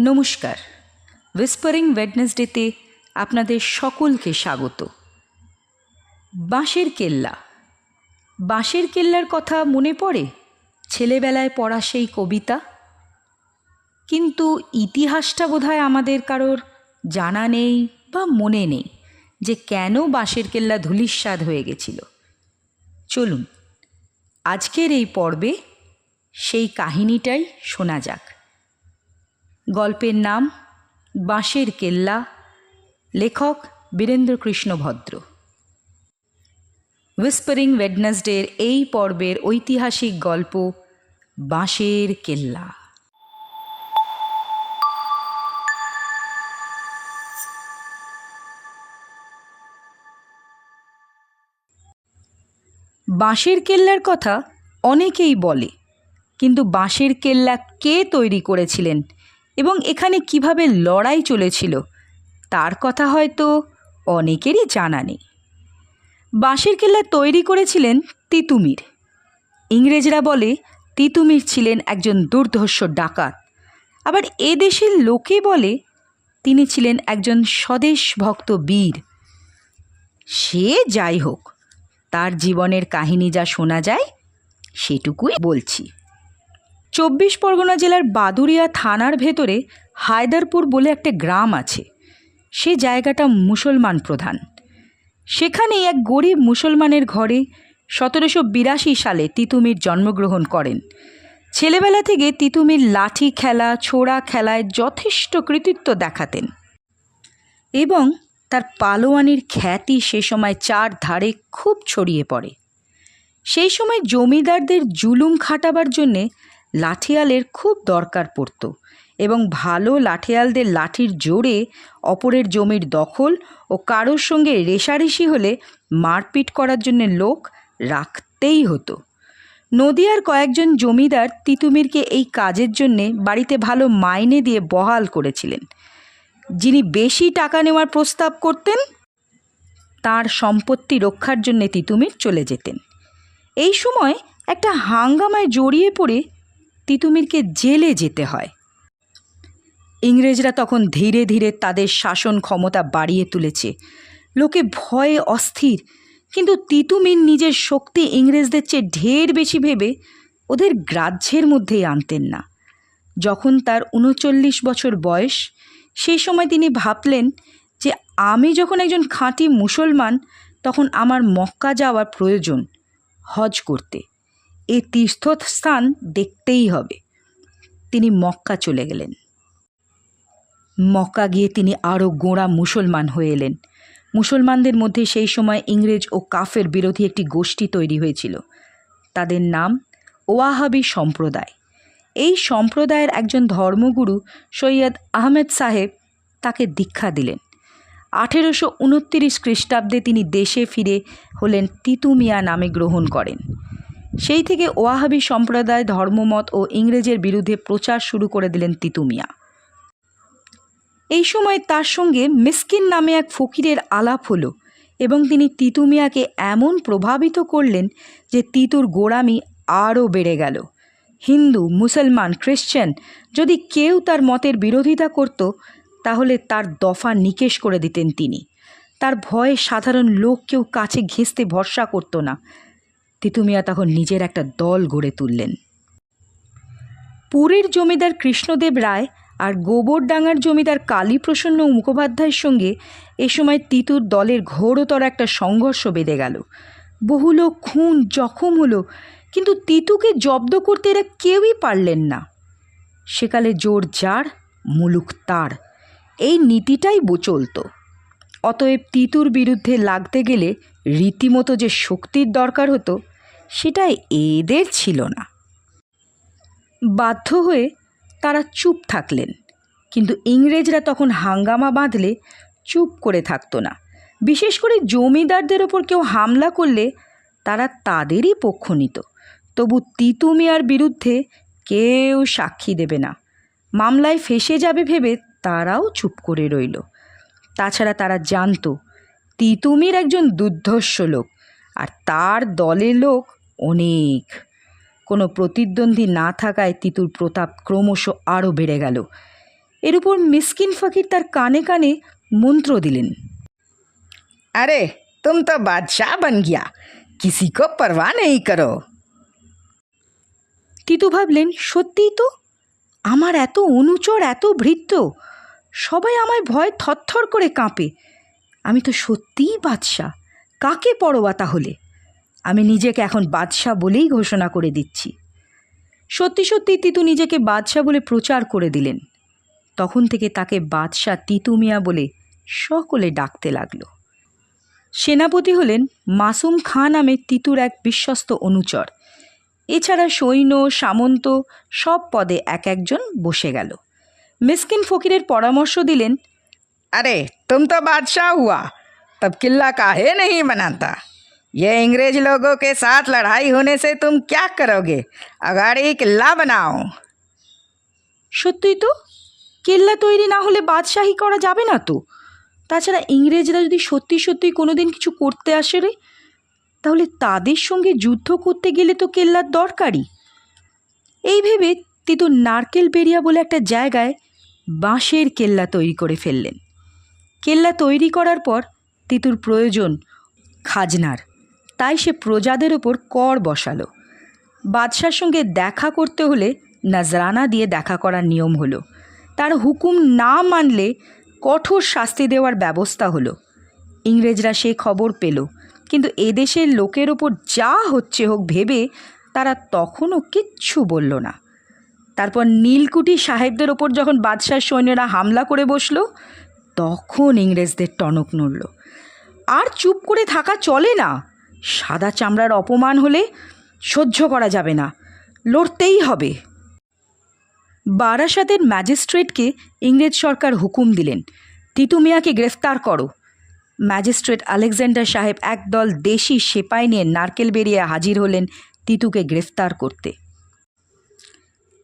নমস্কার। উইসপারিং ওয়েডনেসডেতে আপনাদের সকলকে স্বাগত। বাঁশের কেল্লা। বাঁশের কেল্লার কথা মনে পড়ে? ছেলেবেলায় পড়া সেই কবিতা? কিন্তু ইতিহাসটা বোধহয় আমাদের কারোর জানা নেই বা মনে নেই যে কেন বাঁশের কেল্লা ধূলিস্বাদ হয়ে গেছিল। চলুন, আজকের এই পর্বে সেই কাহিনীটাই শোনা যাক। গল্পের নাম বাঁশের কেল্লা, লেখক বীরেন্দ্রকৃষ্ণ ভদ্র। উইসপারিং ওয়েডনেসডের এই পর্বের ঐতিহাসিক গল্প বাঁশের কেল্লা। বাঁশের কেল্লার কথা অনেকেই বলে, কিন্তু বাঁশের কেল্লা কে তৈরি করেছিলেন এবং এখানে কীভাবে লড়াই চলেছিল, তার কথা হয়তো অনেকেরই জানা নেই। বাঁশের কেল্লা তৈরি করেছিলেন তিতুমির। ইংরেজরা বলে তিতুমির ছিলেন একজন দুর্ধর্ষ ডাকাত। আবার এ দেশের লোকে বলে তিনি ছিলেন একজন স্বদেশ ভক্ত বীর। সে যাই হোক, তার জীবনের কাহিনী যা শোনা যায়, সেটুকুই বলছি। চব্বিশ পরগনা জেলার বাদুরিয়া থানার ভেতরে হায়দারপুর বলে একটা গ্রাম আছে। সে জায়গাটা মুসলমান প্রধান। সেখানেই এক গরিব মুসলমানের ঘরে সতেরোশো বিরাশি সালে তিতুমির জন্মগ্রহণ করেন। ছেলেবেলা থেকে তিতুমির লাঠি খেলা, ছোড়া খেলায় যথেষ্ট কৃতিত্ব দেখাতেন এবং তার পালোয়ানির খ্যাতি সে সময় চার ধারে খুব ছড়িয়ে পড়ে। সেই সময় জমিদারদের জুলুম খাটাবার জন্যে লাঠিয়ালের খুব দরকার পড়ত এবং ভালো লাঠিয়ালদের লাঠির জোরে অপরের জমির দখল ও কারোর সঙ্গে রেশারেশি হলে মারপিট করার জন্য লোক রাখতেই হতো। নদিয়ার কয়েকজন জমিদার তিতুমিরকে এই কাজের জন্যে বাড়িতে ভালো মাইনে দিয়ে বহাল করেছিলেন। যিনি বেশি টাকা নেওয়ার প্রস্তাব করতেন, তার সম্পত্তি রক্ষার জন্যে তিতুমির চলে যেতেন। এই সময় একটা হাঙ্গামায় জড়িয়ে পড়ে তিতুমিরকে জেলে যেতে হয়। ইংরেজরা তখন ধীরে ধীরে তাদের শাসন ক্ষমতা বাড়িয়ে তুলেছে। লোকে ভয়ে অস্থির। কিন্তু তিতুমির নিজের শক্তি ইংরেজদের চেয়ে ঢের বেশি ভেবে ওদের গ্রাহ্যের মধ্যেই আনতেন না। যখন তার উনচল্লিশ বছর বয়স, সেই সময় তিনি ভাবলেন যে, আমি যখন একজন খাঁটি মুসলমান, তখন আমার মক্কা যাওয়ার প্রয়োজন হজ করতে। এ তীর্থস্থান দেখতেই হবে। তিনি মক্কা চলে গেলেন। মক্কা গিয়ে তিনি আরও গোঁড়া মুসলমান হয়ে এলেন। মুসলমানদের মধ্যে সেই সময় ইংরেজ ও কাফের বিরোধী একটি গোষ্ঠী তৈরি হয়েছিল। তাদের নাম ওয়াহাবি সম্প্রদায়। এই সম্প্রদায়ের একজন ধর্মগুরু সৈয়দ আহমেদ সাহেব তাকে দীক্ষা দিলেন। আঠেরোশো উনত্রিশ খ্রিস্টাব্দে তিনি দেশে ফিরে হলেন তিতুমিয়া নামে গ্রহণ করেন। সেই থেকে ওয়াহাবি সম্প্রদায়, ধর্মমত ও ইংরেজের বিরুদ্ধে প্রচার শুরু করে দিলেন তিতুমিয়া। এই সময় তার সঙ্গে মিসকিন নামে এক ফকিরের আলাপ হলো এবং তিনি তিতুমিয়াকে এমন প্রভাবিত করলেন যে তিতুর গোড়ামি আরও বেড়ে গেল। হিন্দু, মুসলমান, খ্রিশ্চান যদি কেউ তার মতের বিরোধিতা করত, তাহলে তার দফা নিকেশ করে দিতেন তিনি। তার ভয়ে সাধারণ লোক কেউ কাছে ঘেঁষতে ভরসা করতো না। তিতুমিয়া তখন নিজের একটা দল গড়ে তুললেন। পুরীর জমিদার কৃষ্ণদেব রায় আর গোবরডাঙ্গার জমিদার কালীপ্রসন্ন মুখোপাধ্যায়ের সঙ্গে এ সময় তিতুর দলের ঘোরতর একটা সংঘর্ষ বেঁধে গেল। বহু লোক খুন, জখম হলো, কিন্তু তিতুকে জব্দ করতে এরা কেউই পারলেন না। সেকালে জোর যার মুলুক তার। এই নীতিটাই চলত অতএব তিতুর বিরুদ্ধে লাগতে গেলে রীতিমতো যে শক্তির দরকার হতো সেটা এদের ছিল না। বাধ্য হয়ে তারা চুপ থাকলেন, কিন্তু ইংরেজরা তখন হাঙ্গামা বাঁধলে চুপ করে থাকতো না। বিশেষ করে জমিদারদের ওপর কেউ হামলা করলে তারা তাদেরই পক্ষ নিত। তবু তিতু মিয়ার বিরুদ্ধে কেউ সাক্ষী দেবে না। মামলায় ফেসে যাবে ভেবে তারাও চুপ করে রইল। তাছাড়া তারা জানতো তিতুমির একজন দুর্ধর্ষ লোক, আর তার দলের লোক অনেক। কোনো প্রতিদ্বন্দ্বী না থাকায় তিতুর প্রতাপ ক্রমশ আরও বেড়ে গেল। এর উপর মিসকিন ফকির তার কানে কানে মন্ত্র দিলেন, আরে, তুম তো বাদশাহ বন গিয়া, কিসি কো পরবা নেই করো? তিতু ভাবলেন, সত্যিই তো? আমার এত অনুচর, এত ভৃত্য, সবাই আমায় ভয় থরথর করে কাঁপে। আমি তো সত্যিই বাদশাহ, কাকে পরোয়া তাহলে? আমি নিজেকে এখন বাদশাহ বলেই ঘোষণা করে দিচ্ছি। সত্যি সত্যি তিতু নিজেকে বাদশাহ বলে প্রচার করে দিলেন। তখন থেকে তাকে বাদশাহ তিতু মিয়া বলে সকলে ডাকতে লাগল। সেনাপতি হলেন মাসুম খান নামে তিতুর এক বিশ্বস্ত অনুচর। এছাড়া সৈন্য, সামন্ত সব পদে এক একজন বসে গেল। মিসকিন ফকিরের পরামর্শ দিলেন, আরে, তুম তো বাদশাহ হুয়া, তব কিল্লা কাহে নেই মানান্তা ये अंग्रेज लोगों के साथ लड़ाई होने से तुम क्या करोगे अगाड़ी किला बनाओ সত্যিই তো কেল্লা তৈরি না হলে বাদশাহী করা যাবে না তো তাছাড়া ইংরেজরা যদি সত্যি সত্যি কোনো দিন কিছু করতে আসে রে তাহলে তাদের সঙ্গে যুদ্ধ করতে গেলে তো কেল্লার দরকারই এই ভেবে তিতু নারকেল বেরিয়া বলে একটা জায়গায় বাঁশের কেল্লা তৈরি করে ফেললেন কেল্লা তৈরি করার পর তিতুর প্রয়োজন খাজনার তাই সে প্রজাদের ওপর কর বসালো। বাদশার সঙ্গে দেখা করতে হলে নজরানা দিয়ে দেখা করার নিয়ম হলো। তার হুকুম না মানলে কঠোর শাস্তি দেওয়ার ব্যবস্থা হলো। ইংরেজরা সে খবর পেল, কিন্তু এদেশের লোকের ওপর যা হচ্ছে হোক ভেবে তারা তখনও কিচ্ছু বলল না। তারপর নীলকুঠি সাহেবদের ওপর যখন বাদশাহ সৈন্যরা হামলা করে বসল, তখন ইংরেজদের টনক নড়ল। আর চুপ করে থাকা চলে না। সাদা চামড়ার অপমান হলে সহ্য করা যাবে না। লড়তেই হবে। বারাসাতের ম্যাজিস্ট্রেটকে ইংরেজ সরকার হুকুম দিলেন, তিতু মিয়াকে গ্রেফতার করো। ম্যাজিস্ট্রেট আলেকজান্ডার সাহেব একদল দেশি সেপাই নিয়ে নারকেল বেরিয়ে হাজির হলেন তিতুকে গ্রেফতার করতে।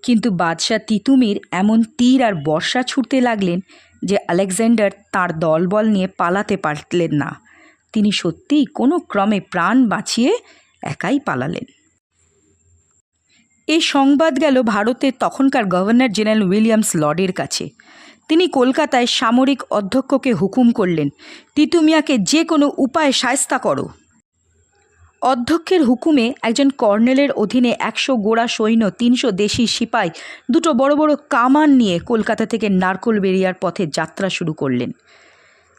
কিন্তু বাদশাহ তিতুমির এমন তীর আর বর্ষা ছুটতে লাগলেন যে আলেকজান্ডার তার দলবল নিয়ে পালাতে পারলেন না। তিনি সত্যিই কোনো ক্রমে প্রাণ বাঁচিয়ে একাই পালালেন। এই সংবাদ গেল ভারতের তখনকার গভর্নর জেনারেল উইলিয়ামস লর্ডের কাছে। তিনি কলকাতায় সামরিক অধ্যক্ষকে হুকুম করলেন তিতুমিয়াকে যে কোনো উপায়ে সায়স্তা করো। অধ্যক্ষের হুকুমে একজন কর্নেলের অধীনে একশো গোড়া সৈন্য, তিনশো দেশি সিপাই, দুটো বড় বড় কামান নিয়ে কলকাতা থেকে নারকোল বেরিয়ার পথে যাত্রা শুরু করলেন।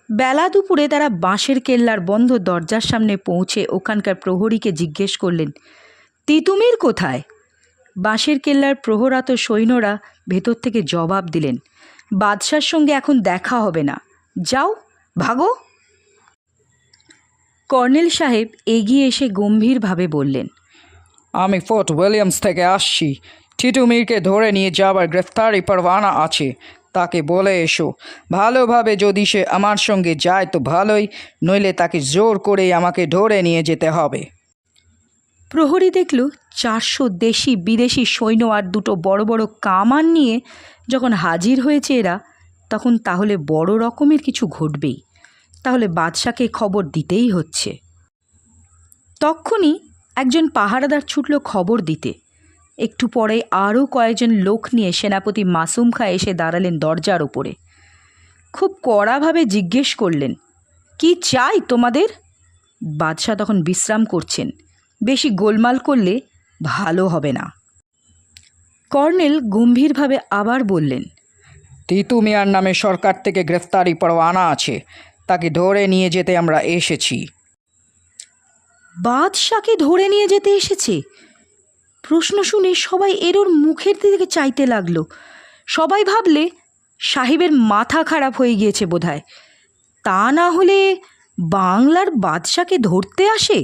বেলা দুপুরে তারা বাঁশের কেল্লার বন্ধ দরজার সামনে পৌঁছে ওখানকার প্রহরীকে জিজ্ঞেস করলেন, তিতুমির কোথায়? বাঁশের কেল্লার প্রহরাত সৈন্যরা ভেতর থেকে জবাব দিলেন, বাদশার সঙ্গে এখন দেখা হবে না। যাও, ভাগো। কর্নেল সাহেব এগিয়ে এসে গম্ভীরভাবে বললেন, আমি ফোর্ট উইলিয়ামস থেকে আসছি। টিটুমিরকে ধরে নিয়ে যাবার গ্রেফতারি পরওয়ানা আছে। তাকে বলে এসো। ভালোভাবে যদি সে আমার সঙ্গে যায় তো ভালোই, নইলে তাকে জোর করেই আমাকে ধরে নিয়ে যেতে হবে। প্রহরী দেখল চারশো দেশি বিদেশি সৈন্য আর দুটো বড় বড় কামান নিয়ে যখন হাজির হয়েছে এরা, তখন তাহলে বড় রকমের কিছু ঘটবেই। তাহলে বাদশাকে খবর দিতেই হচ্ছে। তক্ষুনি একজন পাহারাদার ছুটল খবর দিতে। একটু পরে আরও কয়েকজন লোক নিয়ে সেনাপতি মাসুম খা এসে দাঁড়ালেন দরজার ওপরে। খুব কড়াভাবে জিজ্ঞেস করলেন কি চাই তোমাদের? বাদশাহ তখন বিশ্রাম করছেন। বেশি গোলমাল করলে ভালো হবে না। কর্নেল গম্ভীরভাবে আবার বললেন তিতু মিয়ার নামে সরকার থেকে গ্রেফতারি পরওয়ানা আছে। তাকে ধরে নিয়ে যেতে আমরা এসেছি। বাদশাকে ধরে নিয়ে যেতে এসেছে? প্রশ্ন শুনে সবাই এরোর মুখের দিকে চাইতে লাগল। সবাই ভাবলে, সাহেবের মাথা খারাপ হয়ে গিয়েছে বোধহয়। তা না হলে বাংলার বাদশাকে ধরতে আসে?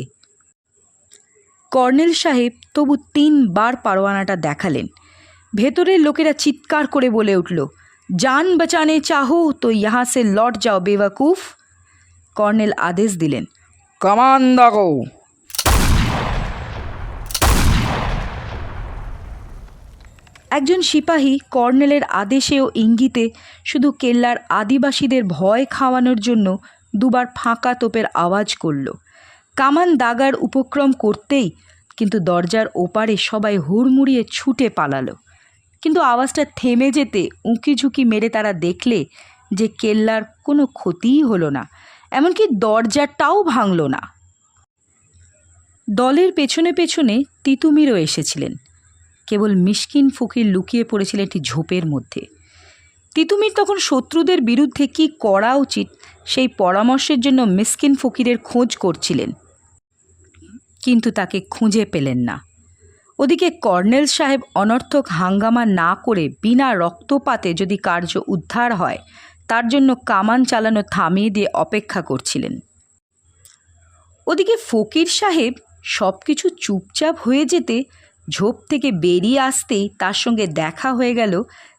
কর্নেল সাহেব তবু তিনবার পারোয়ানাটা দেখালেন। ভেতরের লোকেরা চিৎকার করে বলে উঠল জান বাঁচানে চাহো, তো ইহা সে লট যাও বেওয়াকুফ। কর্নেল আদেশ দিলেন, কমান দাগো একজন সিপাহী কর্নেলের আদেশে ও ইঙ্গিতে শুধু কেল্লার আদিবাসীদের ভয় খাওয়ানোর জন্য দুবার ফাঁকা তোপের আওয়াজ করল। কামান দাগার উপক্রম করতেই কিন্তু দরজার ওপারে সবাই হুড়মুড়িয়ে ছুটে পালালো। কিন্তু আওয়াজটা থেমে যেতে উঁকি ঝুঁকি মেরে তারা দেখলে যে কেল্লার কোনো ক্ষতিই হলো না, এমনকি দরজাটাও ভাঙল না। দলের পেছনে পেছনে তিতুমিরও এসেছিলেন। কেবল মিশকিন ফকির লুকিয়ে পড়েছিলেন একটি ঝোপের মধ্যে। তিতুমির তখন শত্রুদের বিরুদ্ধে কি করা উচিত, সেই পরামর্শের জন্য মিসকিন ফকিরের খোঁজ করছিলেন। কিন্তু তাকে খুঁজে পেলেন না। ওদিকে কর্নেল সাহেব অনর্থক হাঙ্গামা না করে বিনা রক্তপাতে যদি কার্য উদ্ধার হয়, তার জন্য কামান চালানো থামিয়ে দিয়ে অপেক্ষা করছিলেন। ওদিকে ফকির সাহেব সব কিছু চুপচাপ হয়ে যেতে ঝোপ থেকে বেরিয়ে আসতেই তার সঙ্গে দেখা হয়ে গেল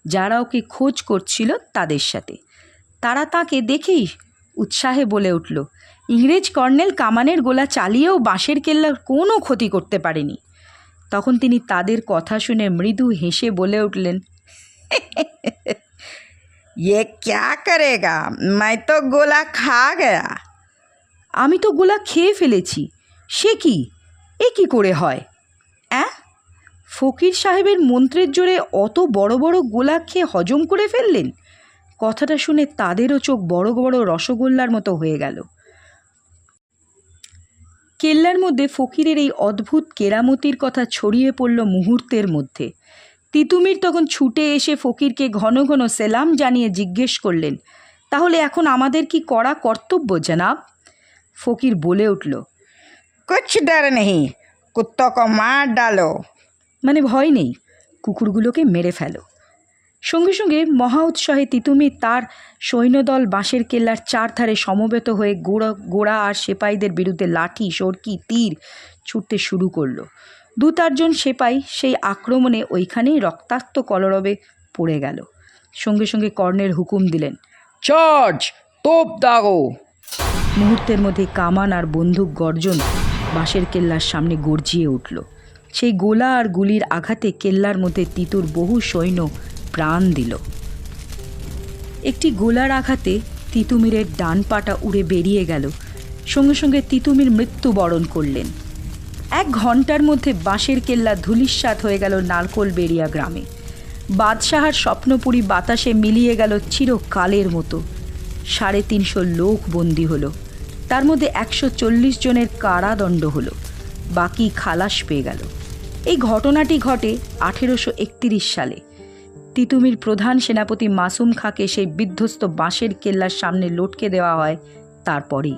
যারা ওকে খোঁজ করছিল তাদের সাথে তারা তাকে দেখেই উৎসাহে বলে উঠল ইংরেজ কর্নেল কামানের গোলা চালিয়েও বাঁশের কেল্লার কোনো ক্ষতি করতে পারেনি তখন তিনি তাদের কথা শুনে মৃদু হেসে বলে উঠলেন ये क्या करेगा मैं तो गोला खा गया আমি তো গোলা খেয়ে ফেলেছি সে কি এ কি করে হয় অ্যাঁ ফকির সাহেবের মন্ত্রের জোরে অত বড় বড় গোলা খেয়ে হজম করে ফেললেন? কথাটা শুনে তাদেরও চোখ বড় বড় রসগোল্লার মতো হয়ে গেল। কেল্লার মধ্যে ফকিরের এই অদ্ভুত কেরামতির কথা ছড়িয়ে পড়ল মুহূর্তের মধ্যে। তিতুমির তখন ছুটে এসে ফকিরকে ঘন ঘন সেলাম জানিয়ে জিজ্ঞেস করলেন, তাহলে এখন আমাদের কি করা কর্তব্য, জানাব? ফকির বলে উঠল, কুছ ডর নেই, কুত্তো মার ডালো। মানে ভয় নেই। কুকুরগুলোকে মেরে ফেলো। সঙ্গে সঙ্গে মহা উৎসাহে তিতুমির তার সৈন্যদল বাঁশের কেল্লার চারধারে সমবেত হয়ে গোড়া গোড়া আর সেপাইদের বিরুদ্ধে লাঠি, সরকি, তীর ছুটতে শুরু করল। দু চারজন সেপাই সেই আক্রমণে ওইখানেই রক্তাক্ত কলরবে পড়ে গেল। সঙ্গে সঙ্গে কর্ণের হুকুম দিলেন চার্জ তোপ দাগো মুহূর্তের মধ্যে কামান আর বন্দুক গর্জন বাঁশের কেল্লার সামনে গর্জিয়ে উঠল। সেই গোলা আর গুলির আঘাতে কেল্লার মধ্যে তিতুর বহু সৈন্য প্রাণ দিল। একটি গোলার আঘাতে তিতুমিরের ডান পাটা উড়ে বেরিয়ে গেল। সঙ্গে সঙ্গে তিতুমির মৃত্যুবরণ করলেন। এক ঘণ্টার মধ্যে বাঁশের কেল্লা ধুলিস্বাদ হয়ে গেল নারকোল বেরিয়া গ্রামে। বাদশাহার স্বপ্নপুরী বাতাসে মিলিয়ে গেল চিরকালের মতো। সাড়ে তিনশো লোক বন্দি হলো। তার মধ্যে একশো চল্লিশ জনের কারাদণ্ড হলো। বাকি খালাস পেয়ে গেল। এই ঘটনাটি ঘটে আঠেরোশো সালে। তিতুমির প্রধান সেনাপতি মাসুম খাঁকে সেই বিধ্বস্ত বাঁশের কেল্লার সামনে লটকে দেওয়া হয় তারপরেই।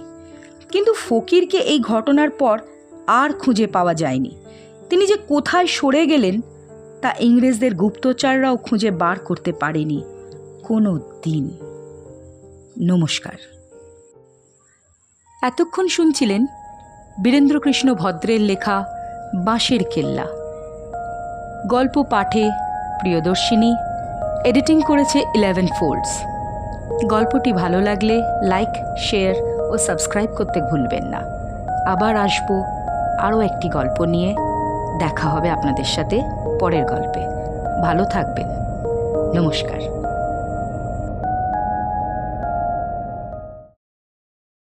কিন্তু ফকিরকে এই ঘটনার পর আর খুঁজে পাওয়া যায়নি। তিনি যে কোথায় সরে গেলেন, তা ইংরেজদের গুপ্তচাররাও খুঁজে বার করতে পারেনি কোনো দিন। নমস্কার। এতক্ষণ শুনছিলেন বীরেন্দ্রকৃষ্ণ ভদ্রের লেখা বাঁশের কেল্লা। গল্প পাঠে প্রিয়দর্শিনী। এডিটিং করেছে ইলেভেন ফোল্ডস গল্পটি ভালো লাগলে লাইক, শেয়ার ও সাবস্ক্রাইব করতে ভুলবেন না। আবার আসব আরও একটি গল্প নিয়ে। দেখা হবে আপনাদের সাথে পরের গল্পে। ভালো থাকবেন। নমস্কার।